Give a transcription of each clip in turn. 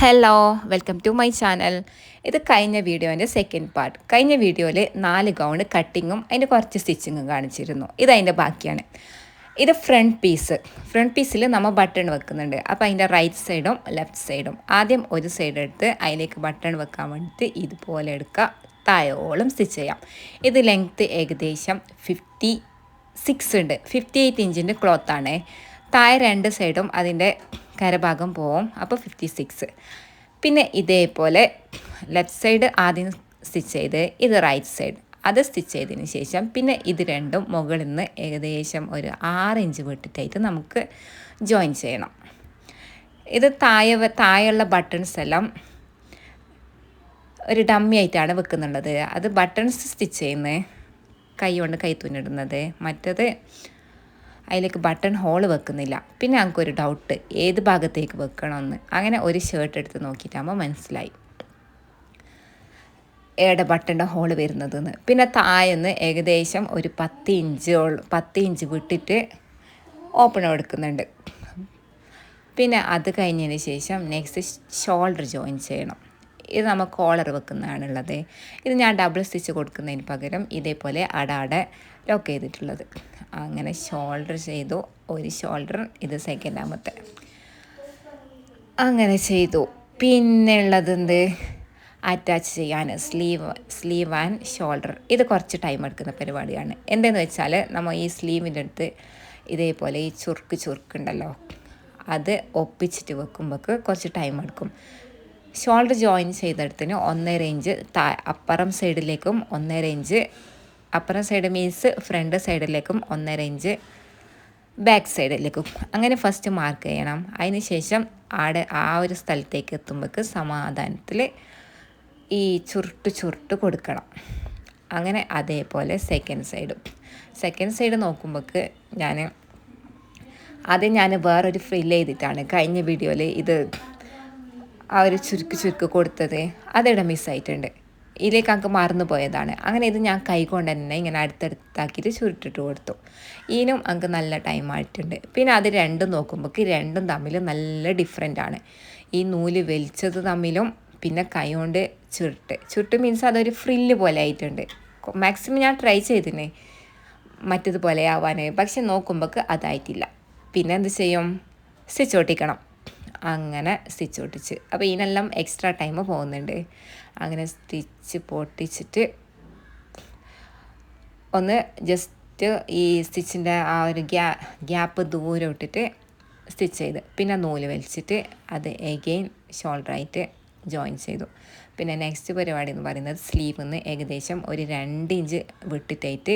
Hello welcome to my channel ഇത് കഴിഞ്ഞ വീഡിയോന്റെ second part കഴിഞ്ഞ വീഡിയോയിൽ നാല് ഗൗൺ കട്ടിങ്ങും അതിന്റെ കുറച്ച് സ്റ്റിച്ചിങ്ങും കാണിച്ചിരുന്നു. ഇതതിന്റെ ബാക്കിയാണ്. ഇത് ഫ്രണ്ട് പീസ് ഫ്രണ്ട് പീസിൽ നമ്മൾ ബട്ടൺ വെക്കുന്നുണ്ട്. അപ്പോൾ അതിന്റെ റൈറ്റ് സൈഡും ലെഫ്റ്റ് സൈഡും ആദ്യം ഒരു സൈഡ് എടുത്ത് അതിലേക്ക് ബട്ടൺ വെക്കാൻ വേണ്ടിയിട്ട് ഇതുപോലെ എടുക്കുക തായോളം സ്റ്റിച്ച് ചെയ്യാം. ഇത് ലെങ്ത്ത് ഏകദേശം ഫിഫ്റ്റി സിക്സ് ഉണ്ട് ഫിഫ്റ്റി എയ്റ്റ് ഇഞ്ചിന്റെ ക്ലോത്താണ് താഴെ രണ്ട് സൈഡും അതിന്റെ കരഭാഗം പോവും. അപ്പോൾ ഫിഫ്റ്റി സിക്സ് പിന്നെ ഇതേപോലെ ലെഫ്റ്റ് സൈഡ് ആദ്യം സ്റ്റിച്ച് ചെയ്ത് ഇത് റൈറ്റ് സൈഡ് അത് സ്റ്റിച്ച് ചെയ്തതിന് ശേഷം പിന്നെ ഇത് രണ്ടും മുകളിൽ നിന്ന് ഏകദേശം ഒരു ആറ് ഇഞ്ച് വിട്ടിട്ടായിട്ട് നമുക്ക് ജോയിൻ ചെയ്യണം. ഇത് താഴെ തായുള്ള ബട്ടൺസ് എല്ലാം ഒരു ഡമ്മി ആയിട്ടാണ് വെക്കുന്നുള്ളത്. അത് ബട്ടൺസ് സ്റ്റിച്ച് ചെയ്യുന്നത്. കൈ കൊണ്ട് കൈ തുന്നിടുന്നത്. മറ്റത് അതിലേക്ക് ബട്ടൺ ഹോൾ വെക്കുന്നില്ല. പിന്നെ ഞങ്ങൾക്കൊരു ഡൗട്ട് ഏത് ഭാഗത്തേക്ക് വെക്കണമെന്ന്. അങ്ങനെ ഒരു ഷർട്ട് എടുത്ത് നോക്കിയിട്ടാകുമ്പോൾ മനസ്സിലായി. ഏടെ ബട്ടന്റെ ഹോൾ വരുന്നതെന്ന്. പിന്നെ താഴെന്ന് ഏകദേശം ഒരു പത്ത് ഇഞ്ച് പത്ത് ഇഞ്ച് വിട്ടിട്ട് ഓപ്പൺ എടുക്കുന്നുണ്ട്. പിന്നെ അത് കഴിഞ്ഞതിന് ശേഷം നെക്സ്റ്റ് ഷോൾഡർ ജോയിൻ ചെയ്യണം. ഇത് നമ്മൾ കോളർ വെക്കുന്നതാണുള്ളത്. ഇത് ഞാൻ ഡബിൾ സ്റ്റിച്ച് കൊടുക്കുന്നതിന് പകരം ഇതേപോലെ അടാടെ ലോക്ക് ചെയ്തിട്ടുള്ളത്. അങ്ങനെ ഷോൾഡർ ചെയ്തു. ഒരു ഷോൾഡർ ഇത് സെക്കൻഡാമത്തെ അങ്ങനെ ചെയ്തു. പിന്നെ ഉള്ളത് എന്ത്? അറ്റാച്ച് ചെയ്യാൻ സ്ലീവ് സ്ലീവ് ആൻഡ് ഷോൾഡർ ഇത് കുറച്ച് ടൈം എടുക്കുന്ന പരിപാടിയാണ്. എന്തെന്ന് വെച്ചാൽ നമ്മൾ ഈ സ്ലീവിന്റെ അടുത്ത് ഇതേപോലെ ഈ ചുർക്ക് ചുർക്കുണ്ടല്ലോ അത് ഒപ്പിച്ചിട്ട് വെക്കുമ്പോൾക്ക് കുറച്ച് ടൈം എടുക്കും. ഷോൾഡർ ജോയിൻ ചെയ്തെടുത്തിന് ഒന്നര ഇഞ്ച് താ അപ്പുറം സൈഡിലേക്കും ഒന്നര ഇഞ്ച് അപ്പുറം സൈഡ് മീൻസ് ഫ്രണ്ട് സൈഡിലേക്കും ഒന്നര ഇഞ്ച് ബാക്ക് സൈഡിലേക്കും അങ്ങനെ ഫസ്റ്റ് മാർക്ക് ചെയ്യണം. അതിന് ശേഷം ആടെ ആ ഒരു സ്ഥലത്തേക്ക് എത്തുമ്പോൾക്ക് സമാധാനത്തിൽ ഈ ചുരുട്ട് ചുരുട്ട് കൊടുക്കണം. അങ്ങനെ അതേപോലെ സെക്കൻഡ് സൈഡും സെക്കൻഡ് സൈഡ് നോക്കുമ്പോൾക്ക് ഞാൻ അത് ഞാൻ വേറൊരു ഫിൽ ചെയ്തിട്ടാണ് കഴിഞ്ഞ വീഡിയോയിൽ ഇത് ആ ഒരു ചുരുക്ക് ചുരുക്ക് കൊടുത്തത്. അതിവിടെ മിസ്സായിട്ടുണ്ട് ഇതിലേക്ക് അങ്ങ് മറന്നു പോയതാണ്. അങ്ങനെ ഇത് ഞാൻ കൈകൊണ്ട് തന്നെ ഇങ്ങനെ അടുത്തടുത്താക്കിയിട്ട് ചുരുട്ടിട്ട് കൊടുത്തു. ഇതിനും അങ്ങ് നല്ല ടൈം ആയിട്ടുണ്ട്. പിന്നെ അത് രണ്ടും നോക്കുമ്പോൾ രണ്ടും തമ്മിൽ നല്ല ഡിഫറെന്റ് ആണ്. ഈ നൂൽ വലിച്ചത് തമ്മിലും പിന്നെ കൈ കൊണ്ട് ചുരുട്ട്. ചുരുട്ട് മീൻസ് അതൊരു ഫ്രില്ല് പോലെ ആയിട്ടുണ്ട്. മാക്സിമം ഞാൻ ട്രൈ ചെയ്തിന് മറ്റതുപോലെ ആവാൻ പക്ഷെ നോക്കുമ്പോൾ അതായിട്ടില്ല. പിന്നെ എന്ത് ചെയ്യും? സ്റ്റിച്ച് ഒട്ടിക്കണം. അങ്ങനെ സ്റ്റിച്ച് പൊട്ടിച്ച്. അപ്പോൾ ഇതിനെല്ലാം എക്സ്ട്രാ ടൈം പോകുന്നുണ്ട്. അങ്ങനെ സ്റ്റിച്ച് പൊട്ടിച്ചിട്ട് ഒന്ന് ജസ്റ്റ് ഈ സ്റ്റിച്ചിന്റെ ആ ഒരു ഗ്യാ ഗ്യാപ്പ് ദൂരം ഇട്ടിട്ട് സ്റ്റിച്ച് ചെയ്ത്. പിന്നെ നൂൽ വലിച്ചിട്ട് അത് എഗെയിൻ ഷോൾഡറായിട്ട് ജോയിൻ ചെയ്തു. പിന്നെ നെക്സ്റ്റ് പരിപാടി എന്ന് പറയുന്നത് സ്ലീവ് നിന്ന് ഏകദേശം ഒരു രണ്ട് ഇഞ്ച് വിട്ടിട്ടായിട്ട്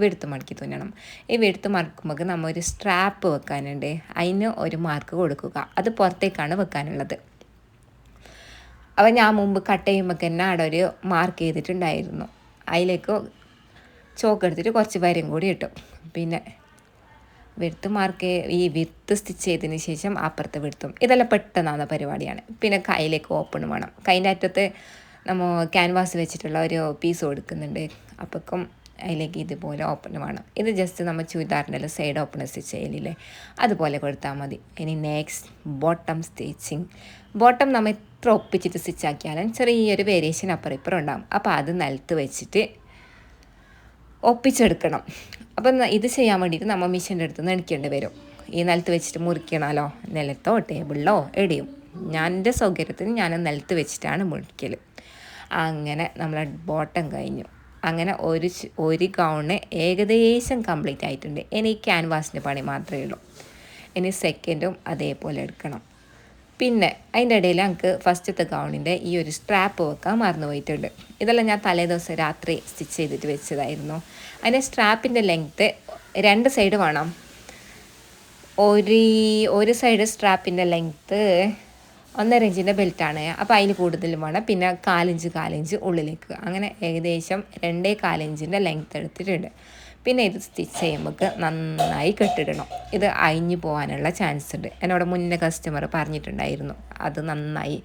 വെടുത്ത് മടക്കി തുന്നണം. ഈ വെടുത്ത് മടക്കുമ്പോൾ നമ്മൾ ഒരു സ്ട്രാപ്പ് വെക്കാനുണ്ട്. അതിന് ഒരു മാർക്ക് കൊടുക്കുക. അത് പുറത്തേക്കാണ് വെക്കാനുള്ളത്. അപ്പോൾ ഞാൻ മുമ്പ് കട്ട് ചെയ്യുമ്പോൾ തന്നെ അവിടെ ഒരു മാർക്ക് ചെയ്തിട്ടുണ്ടായിരുന്നു. അതിലേക്ക് ചോക്ക് എടുത്തിട്ട് കുറച്ച് വരും കൂടി ഇട്ടു. പിന്നെ വെടുത്ത് മാർക്ക് ഈ വിത്ത് സ്റ്റിച്ച് ചെയ്തതിന് ശേഷം അപ്പുറത്ത് വെടുത്തും. ഇതെല്ലാം പെട്ടെന്നാണ് പരിപാടിയാണ്. പിന്നെ കയ്യിലേക്ക് ഓപ്പൺ വേണം. കൈന്റെ അറ്റത്ത് നമ്മൾ ക്യാൻവാസ് വെച്ചിട്ടുള്ള ഒരു പീസ് കൊടുക്കുന്നുണ്ട്. അപ്പോഴേക്കും അതിലേക്ക് ഇതുപോലെ ഓപ്പൺ വേണം. ഇത് ജസ്റ്റ് നമ്മൾ ചുരിദാറിന്റെ സൈഡ് ഓപ്പൺ സ്റ്റിച്ച് ചെയ്യലില്ലേ? അതുപോലെ കൊടുത്താൽ മതി. ഇനി നെക്സ്റ്റ് ബോട്ടം സ്റ്റിച്ചിങ് ബോട്ടം നമ്മൾ എത്ര ഒപ്പിച്ചിട്ട് സ്റ്റിച്ച് ആക്കിയാലും ചെറിയൊരു വേരിയേഷൻ അപ്പുറം ഇപ്പുറം ഉണ്ടാകും അപ്പോൾ അത് നിലത്ത് വെച്ചിട്ട് ഒപ്പിച്ചെടുക്കണം. അപ്പം ഇത് ചെയ്യാൻ വേണ്ടിയിട്ട് നമ്മൾ മിഷീന്റെ അടുത്ത് നിന്ന് വരും. ഈ നിലത്ത് വെച്ചിട്ട് മുറിക്കണമല്ലോ? നിലത്തോ ടേബിളിലോ എടിയും. ഞാൻ എന്റെ സൗകര്യത്തിന് ഞാൻ നിലത്ത് വെച്ചിട്ടാണ് മുറിക്കൽ അങ്ങനെ നമ്മളെ ബോട്ടം കഴിഞ്ഞു. അങ്ങനെ ഒരു ഒരു ഗൗണ് ഏകദേശം കംപ്ലീറ്റ് ആയിട്ടുണ്ട്. ഇനി ഈ ക്യാൻവാസിന്റെ പണി മാത്രമേ ഉള്ളൂ. ഇനി സെക്കൻഡും അതേപോലെ എടുക്കണം. പിന്നെ അതിന്റെ ഇടയിൽ നമുക്ക് ഫസ്റ്റത്തെ ഗൗണിന്റെ ഈ ഒരു സ്ട്രാപ്പ് വെക്കാൻ മറന്നു പോയിട്ടുണ്ട്. ഇതെല്ലാം ഞാൻ തലേ ദിവസം രാത്രി സ്റ്റിച്ച് ചെയ്തിട്ട് വെച്ചതായിരുന്നു. അതിന്റെ സ്ട്രാപ്പിന്റെ ലെങ്ത്ത് രണ്ട് സൈഡ് വേണം. ഒരു ഒരു സൈഡ് സ്ട്രാപ്പിന്റെ ലെങ്ത്ത് ഒന്നര ഇഞ്ചിന്റെ ബെൽറ്റാണ്. അപ്പോൾ അതിൽ കൂടുതലും വേണം. പിന്നെ കാലിഞ്ച് കാലിഞ്ച് ഉള്ളിലേക്ക്. അങ്ങനെ ഏകദേശം രണ്ടേ കാലിഞ്ചിന്റെ ലെങ്ത് എടുത്തിട്ടുണ്ട്. പിന്നെ ഇത് സ്റ്റിച്ച് ചെയ്യുമ്പോൾ നന്നായി കെട്ടിടണം. ഇത് അഴിഞ്ഞു പോകാനുള്ള ചാൻസ് ഉണ്ട്. എന്നോട് മുന്നേ കസ്റ്റമർ പറഞ്ഞിട്ടുണ്ടായിരുന്നു. അത് നന്നായി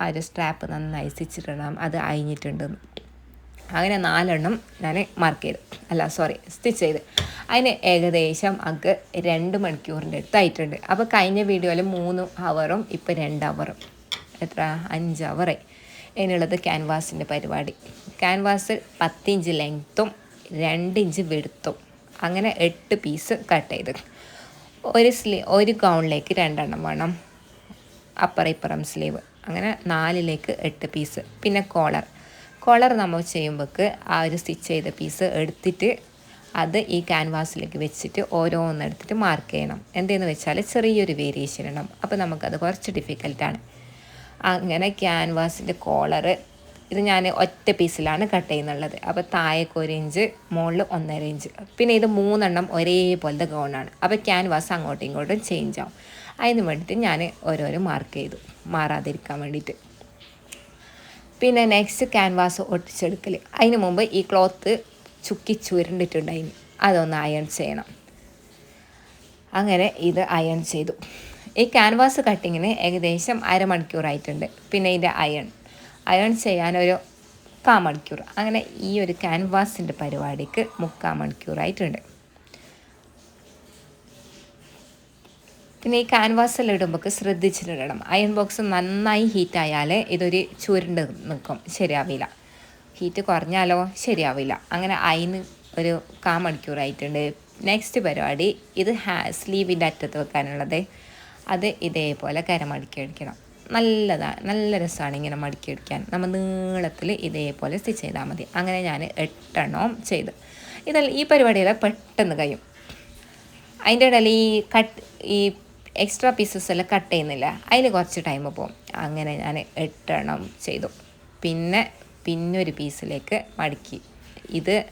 ആ ഒരു സ്ട്രാപ്പ് നന്നായി സ്റ്റിച്ചിടണം അത് അഴിഞ്ഞിട്ടുണ്ടെന്ന് അങ്ങനെ നാലെണ്ണം ഞാൻ മാർക്ക് ചെയ്തു. അല്ല സോറി സ്റ്റിച്ച് ചെയ്ത്. അതിന് ഏകദേശം അക്ക് രണ്ട് മണിക്കൂറിന്റെ അടുത്തായിട്ടുണ്ട്. അപ്പോൾ കഴിഞ്ഞ വീഡിയോയിൽ മൂന്ന് ഹവറും ഇപ്പോൾ രണ്ട് ഹവറും എത്ര? അഞ്ച് ഹവറെ അതിനുള്ളത് ക്യാൻവാസിന്റെ പരിപാടി. ക്യാൻവാസ് പത്തിഞ്ച് ലെങ്ത്തും രണ്ട് ഇഞ്ച് വെടുത്തും അങ്ങനെ എട്ട് പീസ് കട്ട് ചെയ്ത്. ഒരു സ്ലീ ഒരു ഗൗണിലേക്ക് രണ്ടെണ്ണം വേണം. അപ്പുറം ഇപ്പുറം സ്ലീവ് അങ്ങനെ നാലിലേക്ക് എട്ട് പീസ് പിന്നെ കോളർ കോളർ നമ്മൾ ചെയ്യുമ്പോൾക്ക് ആ ഒരു സ്റ്റിച്ച് ചെയ്ത പീസ് എടുത്തിട്ട് അത് ഈ ക്യാൻവാസിലേക്ക് വെച്ചിട്ട് ഓരോന്ന് എടുത്തിട്ട് മാർക്ക് ചെയ്യണം. എന്തെന്ന് വെച്ചാൽ ചെറിയൊരു വേരിയേഷൻ ഉണ്ടാവും അപ്പോൾ നമുക്കത് കുറച്ച് ഡിഫിക്കൽട്ടാണ് അങ്ങനെ ക്യാൻവാസിന്റെ കോളറ് ഇത് ഞാൻ ഒറ്റ പീസിലാണ് കട്ട് ചെയ്യുന്നുള്ളത്. അപ്പോൾ താഴേക്ക് ഒരു ഇഞ്ച് മുകളിൽ ഒന്നര ഇഞ്ച് പിന്നെ ഇത് മൂന്നെണ്ണം ഒരേപോലത്തെ ഗൗണാണ് അപ്പോൾ ക്യാൻവാസ് അങ്ങോട്ടും ഇങ്ങോട്ടും ചേഞ്ച് ആവും. അതിന് വേണ്ടിയിട്ട് ഞാൻ ഓരോരോ മാർക്ക് ചെയ്തു. മാറാതിരിക്കാൻ വേണ്ടിയിട്ട്. പിന്നെ നെക്സ്റ്റ് ക്യാൻവാസ് ഒട്ടിച്ചെടുക്കൽ അതിന് മുമ്പ് ഈ ക്ലോത്ത് ചുക്കി ചുരുണ്ടിട്ടുണ്ടായിന് അതൊന്ന് അയൺ ചെയ്യണം. അങ്ങനെ ഇത് അയൺ ചെയ്തു. ഈ ക്യാൻവാസ് കട്ടിങ്ങിന് ഏകദേശം അരമണിക്കൂറായിട്ടുണ്ട്. പിന്നെ ഇതിന്റെ അയൺ അയൺ ചെയ്യാനൊരു കാ മണിക്കൂർ അങ്ങനെ ഈ ഒരു ക്യാൻവാസിന്റെ പരിപാടിക്ക് മുക്കാൽ മണിക്കൂറായിട്ടുണ്ട് പിന്നെ ഈ ക്യാൻവാസിൽ ഇടുമ്പോൾ ശ്രദ്ധിച്ചിട്ടിടണം. അയൺ ബോക്സ് നന്നായി ഹീറ്റായാൽ ഇതൊരു ചുരുണ്ട് നിൽക്കും ശരിയാവില്ല. ഹീറ്റ് കുറഞ്ഞാലോ? ശരിയാവില്ല. അങ്ങനെ അയിന് ഒരു കാ മണിക്കൂറായിട്ടുണ്ട് നെക്സ്റ്റ് പരിപാടി ഇത് ഹാ സ്ലീവിന്റെ അറ്റത്ത് വെക്കാനുള്ളത്. അത് ഇതേപോലെ കര മടുക്കി അടിക്കണം. നല്ലതാണ് നല്ല രസമാണ് ഇങ്ങനെ മടക്കി അടിക്കാൻ. നമ്മൾ നീളത്തിൽ ഇതേപോലെ സ്റ്റിച്ച് ചെയ്താൽ മതി. അങ്ങനെ ഞാൻ എട്ടെണ്ണവും ചെയ്ത്. ഇതല്ല ഈ പരിപാടിയെല്ലാം പെട്ടെന്ന് കഴിയും. അതിന്റെ ഇടയിൽ ഈ കട്ട് ഈ എക്സ്ട്രാ പീസസ് എല്ലാം കട്ട് ചെയ്യുന്നില്ല. അതിന് കുറച്ച് ടൈം പോകും. അങ്ങനെ ഞാൻ എട്ടെണ്ണം ചെയ്തു. പിന്നെ പിന്നൊരു പീസിലേക്ക് മടക്കി. ഇത്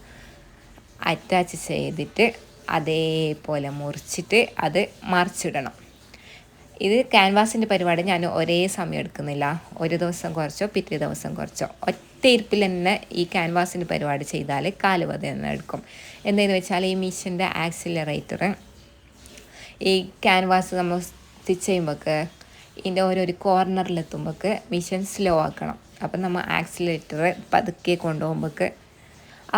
അറ്റാച്ച് ചെയ്തിട്ട് അതേപോലെ മുറിച്ചിട്ട് അത് മറിച്ചിടണം. ഇത് ക്യാൻവാസിന്റെ പരിപാടി ഞാൻ ഒരേ സമയം എടുക്കുന്നില്ല. ഒരു ദിവസം കുറച്ചോ പിറ്റേ ദിവസം കുറച്ചോ. ഒറ്റ ഇരിപ്പിൽ തന്നെ ഈ ക്യാൻവാസിന്റെ പരിപാടി ചെയ്താൽ കാലുവത തന്നെ എടുക്കും. എന്തെന്ന് വെച്ചാൽ ഈ മിഷന്റെ ആക്സിലറേറ്റർ ഈ ക്യാൻവാസ് നമ്മൾ സ്റ്റിച്ച് ചെയ്യുമ്പോൾക്ക് ഇതിന്റെ കോർണറിൽ കോർണറിലെത്തുമ്പോൾക്ക് മിഷൻ സ്ലോ ആക്കണം. അപ്പം നമ്മൾ ആക്സിലേറ്റർ പതുക്കെ കൊണ്ടുപോകുമ്പോൾക്ക്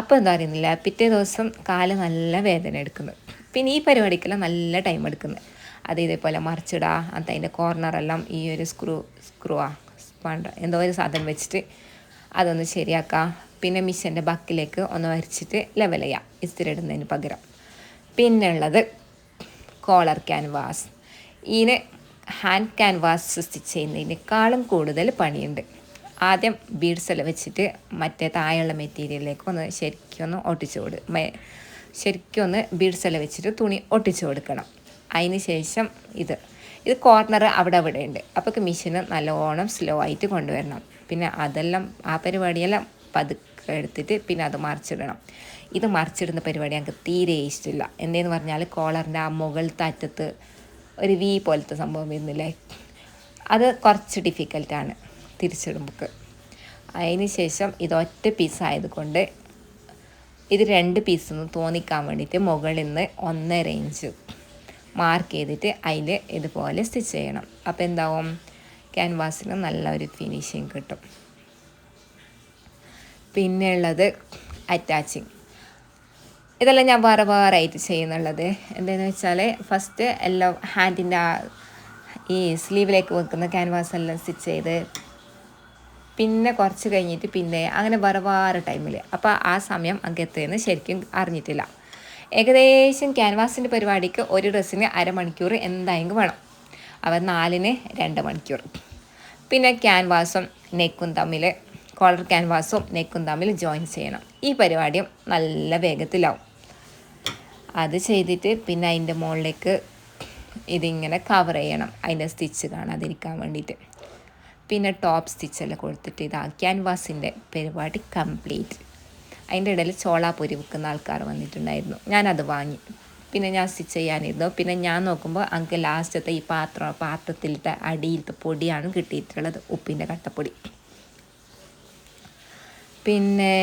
അപ്പോൾ എന്താ അറിയുന്നില്ല പിറ്റേ ദിവസം കാൽ നല്ല വേദന എടുക്കുന്നു. പിന്നെ ഈ പരിപാടിക്കെല്ലാം നല്ല ടൈം എടുക്കുന്നത് അത് ഇതേപോലെ മറിച്ചിടുക അത് അതിന്റെ കോർണറെല്ലാം ഈ ഒരു സ്ക്രൂ സ്ക്രൂ ആ സ്പാണ്ട എന്തോ ഒരു സാധനം വെച്ചിട്ട് അതൊന്ന് ശരിയാക്കുക പിന്നെ മിഷന്റെ ബക്കിലേക്ക് ഒന്ന് വരച്ചിട്ട് ലെവൽ ചെയ്യാം ഇസ്തിരി ഇടുന്നതിന് പകരം. പിന്നെ ഉള്ളത് കോളർ ക്യാൻവാസ്. ഇതിന് ഹാൻഡ് ക്യാൻവാസ് സ്റ്റിച്ച് ചെയ്യുന്നതിനേക്കാളും കൂടുതൽ പണിയുണ്ട്. ആദ്യം ബീഡ്സ് എല്ലാം വെച്ചിട്ട് മറ്റേ താഴെയുള്ള മെറ്റീരിയലിലേക്ക് ഒന്ന് ശരിക്കും ഒന്ന് ഒട്ടിച്ചു കൊടു ശരിക്കും ഒന്ന് ബീഡ്സ് എല്ലാം വെച്ചിട്ട് തുണി ഒട്ടിച്ചു കൊടുക്കണം. അതിന് ശേഷം ഇത്. ഇത് കോർണർ അവിടെ അവിടെ ഉണ്ട്. അപ്പോൾ മിഷീന് നല്ലോണം സ്ലോ ആയിട്ട് കൊണ്ടുവരണം. പിന്നെ അതെല്ലാം ആ പരിപാടിയെല്ലാം പതുക്കെ എടുത്തിട്ട് പിന്നെ അത് മറിച്ചിടണം. ഇത് മറിച്ചിടുന്ന പരിപാടി ഞങ്ങൾക്ക് തീരെ ഇഷ്ടമില്ല എന്തേന്ന് പറഞ്ഞാൽ കോളറിന്റെ ആ മുകളിലത്തെ അറ്റത്ത് ഒരു വി പോലത്തെ സംഭവം വരുന്നില്ലേ? അത് കുറച്ച് ഡിഫിക്കൽട്ടാണ് തിരിച്ചിടുമ്പോൾ അതിന് ശേഷം ഇതൊറ്റ ഒറ്റ പീസ് കൊണ്ട് ഇത് രണ്ട് പീസെന്ന് തോന്നിക്കാൻ വേണ്ടിയിട്ട് മുകളിൽ നിന്ന് ഒന്നര ഇഞ്ച് മാർക്ക് ചെയ്തിട്ട് അതിൽ ഇതുപോലെ സ്റ്റിച്ച് ചെയ്യണം. അപ്പോൾ എന്താവും? ക്യാൻവാസിന് നല്ലൊരു ഫിനിഷിങ് കിട്ടും. പിന്നെ ഉള്ളത് അറ്റാച്ചിങ് ഇതെല്ലാം ഞാൻ വേറെ വേറെ ആയിട്ട് ചെയ്യുന്നുള്ളത്. എന്താണെന്ന് വെച്ചാൽ ഫസ്റ്റ് എല്ലാം ഹാൻഡിന്റെ ആ ഈ സ്ലീവിലേക്ക് വെക്കുന്ന ക്യാൻവാസ് എല്ലാം സ്റ്റിച്ച് ചെയ്ത് പിന്നെ കുറച്ച് കഴിഞ്ഞിട്ട് പിന്നെ അങ്ങനെ വേറെ വേറെ ടൈമിൽ അപ്പോൾ ആ സമയം അങ്ങ് ശരിക്കും അറിഞ്ഞിട്ടില്ല. ഏകദേശം ക്യാൻവാസിന്റെ പരിപാടിക്ക് ഒരു ഡ്രസ്സിന് അരമണിക്കൂർ എന്തായെങ്കിലും വേണം. അവ നാലിന് രണ്ട് മണിക്കൂർ. പിന്നെ ക്യാൻവാസും നെക്കും തമ്മിൽ കോളർ ക്യാൻവാസും നെക്കും തമ്മിൽ ജോയിൻ ചെയ്യണം. ഈ പരിപാടിയും നല്ല വേഗത്തിലാവും. അത് ചെയ്തിട്ട് പിന്നെ അതിന്റെ മുകളിലേക്ക് ഇതിങ്ങനെ കവർ ചെയ്യണം. അതിന്റെ സ്റ്റിച്ച് കാണാതിരിക്കാൻ വേണ്ടിയിട്ട്. പിന്നെ ടോപ്പ് സ്റ്റിച്ചെല്ലാം കൊടുത്തിട്ട് ഇതാ ക്യാൻവാസിന്റെ പരിപാടി കംപ്ലീറ്റ് അതിന്റെ ഇടയിൽ ചോളാപ്പൊരി വിൽക്കുന്ന ആൾക്കാർ വന്നിട്ടുണ്ടായിരുന്നു. ഞാനത് വാങ്ങി. പിന്നെ ഞാൻ സ്റ്റിച്ച് ചെയ്യാനിരുന്നു. പിന്നെ ഞാൻ നോക്കുമ്പോൾ അങ്ങ് ലാസ്റ്റത്തെ ഈ പാത്രം പാത്രത്തിലത്തെ അടിയിലത്തെ പൊടിയാണ് കിട്ടിയിട്ടുള്ളത്. ഉപ്പിന്റെ കട്ടപ്പൊടി. പിന്നെ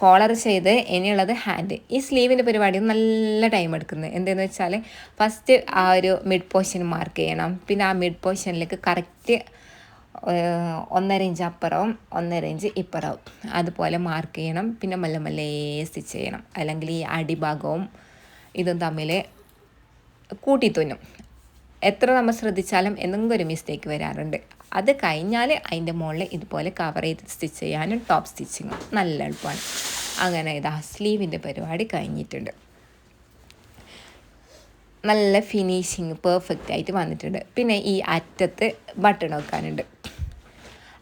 കോളർ ചെയ്ത് ഇനിയുള്ളത് ഹാൻഡ് ഈ സ്ലീവിന്റെ പരിപാടി നല്ല ടൈം എടുക്കുന്നത്. എന്തെന്ന് വെച്ചാൽ ഫസ്റ്റ് ആ ഒരു മിഡ് പോർഷൻ മാർക്ക് ചെയ്യണം. പിന്നെ ആ മിഡ് പോർഷനിലേക്ക് കറക്റ്റ് ഒന്നര ഇഞ്ച് അപ്പുറവും ഒന്നര ഇഞ്ച് ഇപ്പുറവും അതുപോലെ മാർക്ക് ചെയ്യണം. പിന്നെ മെല്ലെ മെല്ലെ സ്റ്റിച്ച് ചെയ്യണം. അല്ലെങ്കിൽ ഈ അടിഭാഗവും ഇതും തമ്മിൽ കൂട്ടി തുന്നും എത്ര നമ്മൾ ശ്രദ്ധിച്ചാലും എന്തെങ്കിലും ഒരു മിസ്റ്റേക്ക് വരാറുണ്ട്. അത് കഴിഞ്ഞാൽ അതിന്റെ മുകളിൽ ഇതുപോലെ കവർ ചെയ്ത് സ്റ്റിച്ച് ചെയ്യാനും ടോപ്പ് സ്റ്റിച്ചിങ്ങും നല്ല എളുപ്പമാണ്. അങ്ങനെ ഇതാ സ്ലീവിന്റെ പരിപാടി കഴിഞ്ഞിട്ടുണ്ട്. നല്ല ഫിനിഷിങ് പെർഫെക്റ്റ് ആയിട്ട് വന്നിട്ടുണ്ട്. പിന്നെ ഈ അറ്റത്ത് ബട്ടൺ വെക്കാനുണ്ട്.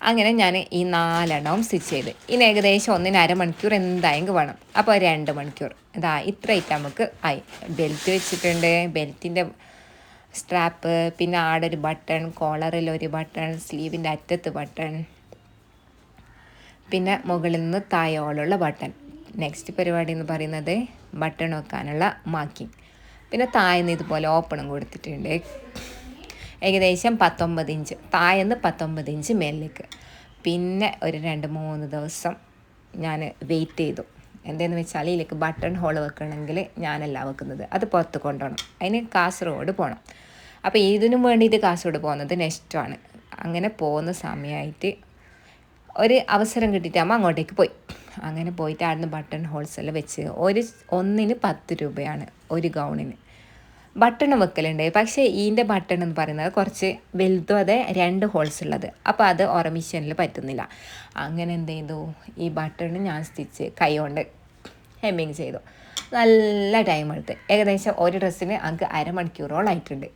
അങ്ങനെ ഞാൻ ഈ നാലെണ്ണവും സ്റ്റിച്ച് ചെയ്ത്. ഇനി ഏകദേശം ഒന്നിന് അരമണിക്കൂർ എന്തായെങ്കിലും വേണം. അപ്പോൾ രണ്ട് മണിക്കൂർ. ഇതാ ഇത്രയായിട്ട് നമുക്ക് ആയി. ബെൽറ്റ് വെച്ചിട്ടുണ്ട്. ബെൽറ്റിന്റെ സ്ട്രാപ്പ് പിന്നെ ആടെ ഒരു ബട്ടൺ കോളറിൽ ഒരു ബട്ടൺ സ്ലീവിന്റെ അറ്റത്ത് ബട്ടൺ. പിന്നെ മുകളിൽ നിന്ന് തായോളുള്ള ബട്ടൺ. നെക്സ്റ്റ് പരിപാടി എന്ന് പറയുന്നത് ബട്ടൺ വെക്കാനുള്ള മാക്കിങ് പിന്നെ തായെന്ന് ഇതുപോലെ ഓപ്പണും കൊടുത്തിട്ടുണ്ട്. ഏകദേശം പത്തൊമ്പത് ഇഞ്ച് താഴെന്ന് പത്തൊമ്പത് ഇഞ്ച് മേലിലേക്ക് പിന്നെ ഒരു രണ്ട് മൂന്ന് ദിവസം ഞാൻ വെയിറ്റ് ചെയ്തു. എന്തെന്ന് വെച്ചാൽ ഇതിലേക്ക് ബട്ടൺ ഹോൾ വെക്കണമെങ്കിൽ ഞാനല്ല വെക്കുന്നത്. അത് പുറത്ത് കൊണ്ടുപോകണം. അതിന് കാസർഗോഡ് പോകണം. അപ്പോൾ ഇതിനും വേണ്ടിയിട്ട് കാസർഗോഡ് പോകുന്നത് നെക്സ്റ്റാണ് അങ്ങനെ പോകുന്ന സമയമായിട്ട് ഒരു അവസരം കിട്ടിയിട്ട് അമ്മ അങ്ങോട്ടേക്ക് പോയി. അങ്ങനെ പോയിട്ട് അവിടുന്ന് ബട്ടൺ ഹോൾസ് എല്ലാം വെച്ച് ഒരു ഒന്നിന് പത്ത് രൂപയാണ് ഒരു ഗൗണിന് ബട്ടൺ വെക്കലുണ്ട്. പക്ഷേ ഇതിന്റെ ബട്ടൺ എന്ന് പറയുന്നത് കുറച്ച് വലുതും അതെ രണ്ട് ഹോൾസ് ഉള്ളത്. അപ്പോൾ അത് ഓറമിഷനിൽ പറ്റുന്നില്ല. അങ്ങനെ എന്ത് ചെയ്തു? ഈ ബട്ടൺ ഞാൻ സ്റ്റിച്ച് കൈ കൊണ്ട് ഹെമ്മിങ് ചെയ്തു. നല്ല ടൈം എടുത്ത്. ഏകദേശം ഒരു ഡ്രസ്സിന് നമുക്ക് അരമണിക്കൂറോളായിട്ടുണ്ട്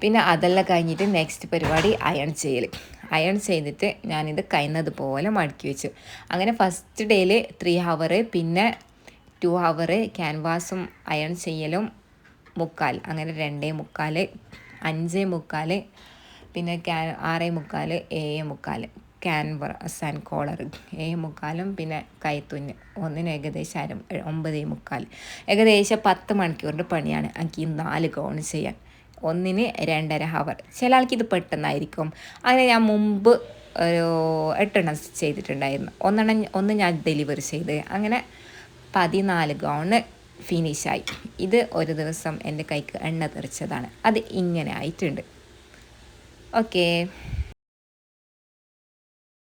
പിന്നെ അതെല്ലാം കഴിഞ്ഞിട്ട് നെക്സ്റ്റ് പരിപാടി അയൺ ചെയ്യൽ. അയൺ ചെയ്തിട്ട് ഞാനിത് കഴിയുന്നത് പോലെ മടക്കി വെച്ചു. അങ്ങനെ ഫസ്റ്റ് ഡേയിൽ ത്രീ ഹവർ പിന്നെ ടു ഹവർ ക്യാൻവാസും അയൺ ചെയ്യലും മുക്കാൽ അങ്ങനെ രണ്ടേ മുക്കാൽ അഞ്ചേ മുക്കാൽ പിന്നെ ക്യാ ആറേ മുക്കാൽ ഏഴ് മുക്കാൽ ക്യാൻവാസ് ആൻഡ് കോളർ ഏഴ് മുക്കാലും പിന്നെ കൈത്തുന്ന് ഒന്നിന് ഏകദേശം അര ഒമ്പതേ മുക്കാൽ. ഏകദേശം പത്ത് മണിക്കൂറിന്റെ പണിയാണ് എനിക്ക് ഈ നാല് ഗൗൺ ചെയ്യാൻ. ഒന്നിന് രണ്ടര ഹവർ ചില ആൾക്ക് ഇത് പെട്ടെന്നായിരിക്കും. അങ്ങനെ ഞാൻ മുമ്പ് ഒരു എട്ടെണ്ണം ചെയ്തിട്ടുണ്ടായിരുന്നു. ഒന്നെണ്ണം ഒന്ന് ഞാൻ ഡെലിവറി ചെയ്ത്. അങ്ങനെ പതിനാല് ഗൗണ് ഫിനിഷായി ഇത് ഒരു ദിവസം എന്റെ കൈക്ക് എണ്ണ തെറിച്ചതാണ്. അത് ഇങ്ങനെ ആയിട്ടുണ്ട്. ഓക്കേ